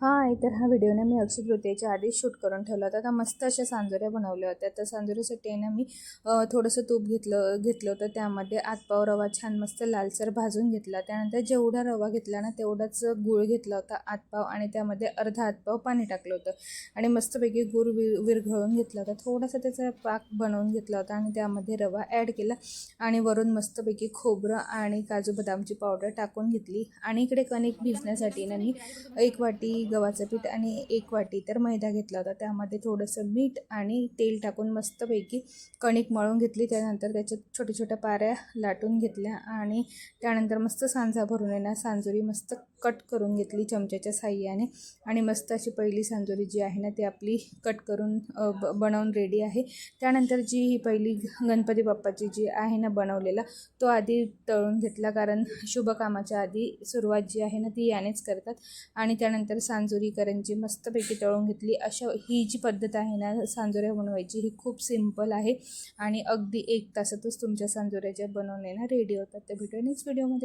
हाय तर हा व्हिडिओ ना मी अक्षय तृतीयेच्या आधीच शूट करून ठेवला होता. आता मस्त अशा सांजोऱ्या बनवल्या होत्या. तर सांजोऱ्यासाठी ना मी थोडंसं तूप घेतलं घेतलं होतं. त्यामध्ये आतपाव रवा छान मस्त लालसर भाजून घेतला. त्यानंतर जेवढा रवा घेतला ना तेवढाच गूळ घेतला होता आतपाव आणि त्यामध्ये अर्धा आतपाव पाणी टाकलं होतं. आणि मस्तपैकी गूळ विर विरघळून घेतला होता. थोडासा त्याचा पाक बनवून घेतला होता आणि त्यामध्ये रवा ॲड केला आणि वरून मस्तपैकी खोबरं आणि काजू बदामची पावडर टाकून घेतली. आणि इकडे कणिक भिजण्यासाठी ना मी एक वाटी गव्हाचं पीठ आणि एक वाटी तर मैदा घेतला होता. त्यामध्ये थोडंसं मीठ आणि तेल टाकून मस्तपैकी कणिक मळून घेतली. त्यानंतर त्याच्यात छोट्या छोट्या पाऱ्या लाटून घेतल्या आणि त्यानंतर मस्त सांजा भरून येणार. सांजोरी मस्त कट करून घेतली चमच्याच्या साह्याने. आणि मस्त अशी पहिली सांजोरी जी आहे ना ती आपली कट करून ब बनवून रेडी आहे. त्यानंतर जी ही पहिली गणपती बाप्पाची जी आहे ना बनवलेला तो आधी तळून घेतला. कारण शुभ कामाच्या आधी सुरुवात जी आहे ना ती यानेच करतात. आणि त्यानंतर सांजोरीकरांची मस्तपैकी तळून घेतली. अशा ही जी पद्धत आहे ना सांजोऱ्या बनवायची ही खूप सिंपल आहे. आणि अगदी एक तासातच तुमच्या सांजोऱ्याच्या बनवणे ना रेडी होतात. त्या भेटूया नेक्स्ट व्हिडिओमध्ये